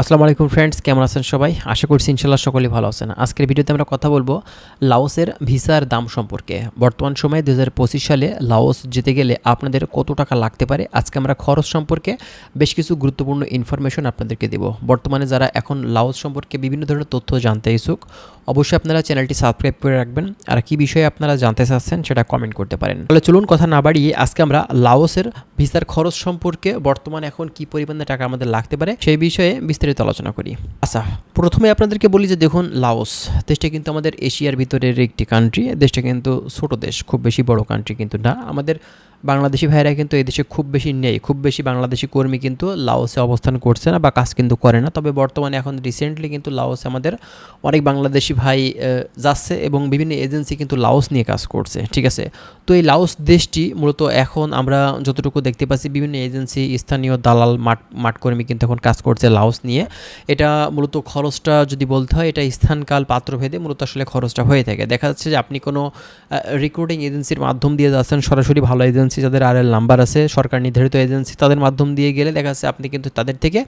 আসসালামু আলাইকুম ফ্রেন্ডস কেমন আছেন সবাই? আশা করছি ইনশাল্লাহ সকলেই ভালো আছেন। আজকের ভিডিওতে আমরা কথা বলব লাওসের ভিসার দাম সম্পর্কে। বর্তমান সময়ে দু হাজার পঁচিশ সালে লাওস যেতে গেলে আপনাদের কত টাকা লাগতে পারে? আজকে আমরা খরচ সম্পর্কে বেশ কিছু গুরুত্বপূর্ণ ইনফরমেশন আপনাদেরকে দেব। বর্তমানে যারা এখন লাওস সম্পর্কে বিভিন্ন ধরনের তথ্য জানতে ইচ্ছুক, অবশ্যই আপনারা চ্যানেলটি সাবস্ক্রাইব করে রাখবেন। আর কি বিষয়ে আপনারা জানতে চাচ্ছেন সেটা কমেন্ট করতে পারেন। তাহলে চলুন কথা না বাড়িয়ে আজকে আমরা লাওসের ভিসার খরচ সম্পর্কে বর্তমানে এখন কি পরিমাণে টাকা আমাদের লাগতে পারে সেই বিষয়ে বিস্তারিত আলোচনা করি। আচ্ছা প্রথমে আপনাদেরকে বলি যে দেখুন, লাওস দেশটা কিন্তু আমাদের এশিয়ার ভিতরের একটি কান্ট্রি দেশটা কিন্তু ছোট দেশ, খুব বেশি বড় কান্ট্রি কিন্তু না। আমাদের বাংলাদেশি ভাইরা কিন্তু এই দেশে খুব বেশি নেই। খুব বেশি বাংলাদেশি কর্মী কিন্তু লাওসে অবস্থান করছে না বা কাজ কিন্তু করে না। তবে বর্তমানে এখন রিসেন্টলি কিন্তু লাওসে আমাদের অনেক বাংলাদেশি ভাই যাচ্ছে এবং বিভিন্ন এজেন্সি কিন্তু লাওস নিয়ে কাজ করছে, ঠিক আছে? তো এই লাওস দেশটি মূলত এখন আমরা যতটুকু দেখতে পাচ্ছি, বিভিন্ন এজেন্সি স্থানীয় দালাল, মাঠ মাঠ কর্মী কিন্তু এখন কাজ করছে লাওস নিয়ে। এটা মূলত খরচটা যদি বলতে হয়, এটা স্থানকাল পাত্রভেদে মূলত আসলে খরচটা হয়ে থাকে। দেখা যাচ্ছে যে আপনি কোনো রিক্রুটিং এজেন্সির মাধ্যম দিয়ে যাচ্ছেন, সরাসরি ভালো এজেন্সি যাদের আর এল নাম্বার আছে, সরকার নির্ধারিত এজেন্সি তাদের মাধ্যম দিয়ে গেলে দেখা যাচ্ছে আপনি কিন্তু তাদের থেকে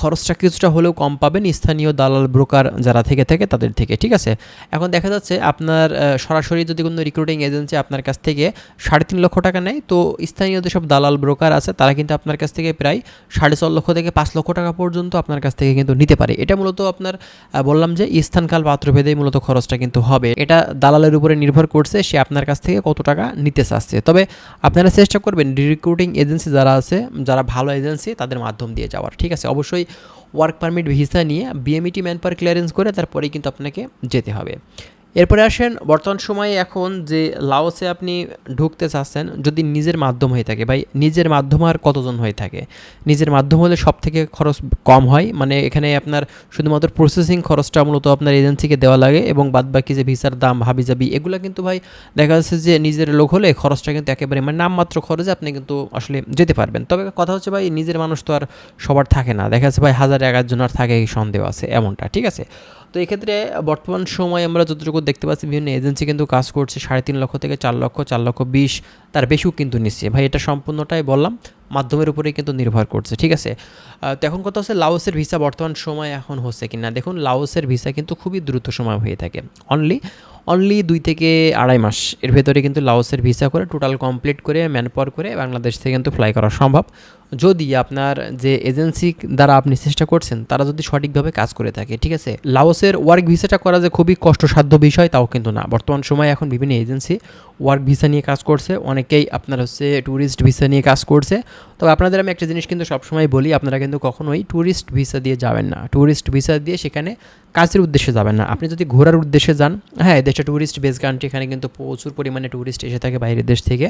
খরচটা কিছুটা হলেও কম পাবেন স্থানীয় দালাল ব্রোকার যারা থেকে থাকে তাদের থেকে, ঠিক আছে? এখন দেখা যাচ্ছে আপনার সরাসরি যদি কোনো রিক্রুটিং এজেন্সি আপনার কাছ থেকে সাড়ে তিন লক্ষ টাকা নেয়, তো স্থানীয় যেসব দালাল ব্রোকার আছে তারা কিন্তু আপনার কাছ থেকে প্রায় সাড়ে চার লক্ষ থেকে পাঁচ লক্ষ টাকা পর্যন্ত আপনার কাছ থেকে কিন্তু নিতে পারে। এটা মূলত আপনার বললাম যে স্থানকাল পাত্রভেদে মূলত খরচটা কিন্তু হবে। এটা দালালের উপরে নির্ভর করছে সে আপনার কাছ থেকে কত টাকা নিতে চাচ্ছে। তবে আপনারা চেষ্টা করবেন রিক্রুটিং এজেন্সি যারা আছে, যারা ভালো এজেন্সি তাদের মাধ্যম দিয়ে যাওয়ার। ঠিক আছে? অবশ্যই ওয়ার্ক পারমিট ভিসা নিয়ে বিএমইটি ম্যান পাওয়ার ক্লিয়ারেন্স করে তারপরেই কিন্তু আপনাকে যেতে হবে। এরপরে আসেন, বর্তমান সময়ে এখন যে লাওসে আপনি ঢুকতে চাচ্ছেন, যদি নিজের মাধ্যম হয়ে থাকে, ভাই, নিজের মাধ্যম আর কতজন হয়ে থাকে? নিজের মাধ্যম হলে সব থেকে খরচ কম হয় মানে এখানে আপনার শুধুমাত্র প্রসেসিং খরচটা মূলত আপনার এজেন্সিকে দেওয়া লাগে এবং বাদবাকি যে ভিসার দাম, হাবিজাবি, এগুলো কিন্তু ভাই দেখা যাচ্ছে যে নিজের লোক হলে খরচটা কিন্তু একেবারে মানে নামমাত্র খরচে আপনি কিন্তু আসলে যেতে পারবেন। তবে কথা হচ্ছে ভাই, নিজের মানুষ তো আর সবার থাকে না। দেখা যাচ্ছে ভাই, হাজার এগারোজন আর থাকে এই সন্দেহ আছে, এমনটা, ঠিক আছে? তো এক্ষেত্রে বর্তমান সময়ে আমরা যতটুকু দেখতে পাচ্ছি, বিভিন্ন এজেন্সি কিন্তু কাজ করছে, সাড়ে তিন লক্ষ থেকে চার লক্ষ চার লক্ষ বিশ তার বেশিও কিন্তু নিচ্ছে। ভাই, এটা সম্পূর্ণটাই বললাম, মাধ্যমের উপরেই কিন্তু নির্ভর করছে, ঠিক আছে? তো এখন কথা হচ্ছে লাওসের ভিসা বর্তমান সময় এখন হচ্ছে কি না দেখুন, লাওসের ভিসা কিন্তু খুবই দ্রুত সময় হয়ে থাকে। অনলি অনলি দুই থেকে আড়াই মাস এর ভেতরে কিন্তু লাওসের ভিসা করে টোটাল কমপ্লিট করে ম্যান পাওয়ার করে বাংলাদেশ থেকে কিন্তু ফ্লাই করা সম্ভব। যদি আপনার যে এজেন্সি দ্বারা আপনি চেষ্টা করছেন, তারা যদি সঠিকভাবে কাজ করে থাকে, ঠিক আছে? লাওসের ওয়ার্ক ভিসাটা করা যে খুবই কষ্টসাধ্য বিষয়, তাও কিন্তু না। বর্তমান সময়ে এখন বিভিন্ন এজেন্সি ওয়ার্ক ভিসা নিয়ে কাজ করছে, অনেকেই আপনার হচ্ছে ট্যুরিস্ট ভিসা নিয়ে কাজ করছে। তবে আপনাদের আমি একটা জিনিস কিন্তু সবসময় বলি, আপনারা কিন্তু কখনোই ট্যুরিস্ট ভিসা দিয়ে যাবেন না। ট্যুরিস্ট ভিসা দিয়ে সেখানে কাজের উদ্দেশ্যে যাবেন না। আপনি যদি ঘোরার উদ্দেশ্যে যান হ্যাঁ দেশটা ট্যুরিস্ট বেস কান্ট্রি এখানে কিন্তু প্রচুর পরিমাণে ট্যুরিস্ট এসে থাকে বাইরের দেশ থেকে।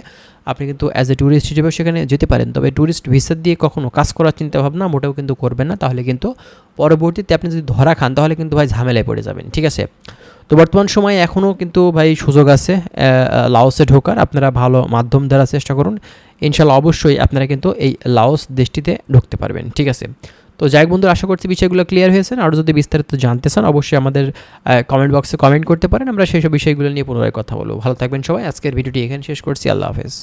আপনি কিন্তু অ্যাজ এ ট্যুরিস্ট হিসেবে সেখানে যেতে পারেন। তবে ট্যুরিস্ট ভিসা দিয়ে কখনো কাজ করার চিন্তা ভাবনা মোটেও কিন্তু করবেন না। তাহলে কিন্তু পরবর্তীতে আপনি যদি ধরা খান, তাহলে কিন্তু ভাই ঝামেলায় পড়ে যাবেন, ঠিক আছে? তো বর্তমান সময়ে এখনও কিন্তু ভাই সুযোগ আছে লাওসে ঢোকার। আপনারা ভালো মাধ্যম দ্বারা চেষ্টা করুন। ইনশাল্লাহ অবশ্যই আপনারা কিন্তু এই লাওস দেশটিতে ঢুকতে পারবেন, ঠিক আছে? তো যাই বন্ধুরা, আশা করছি বিষয়গুলো ক্লিয়ার হয়েছে আর যদি বিস্তারিত জানতে চান, অবশ্যই আমাদের কমেন্ট বক্সে কমেন্ট করতে পারেন। আমরা সেই সব বিষয়গুলো নিয়ে পুনরায় কথা বলব। ভালো থাকবেন সবাই। আজকের ভিডিওটি এখানে শেষ করছি। আল্লাহ হাফেজ।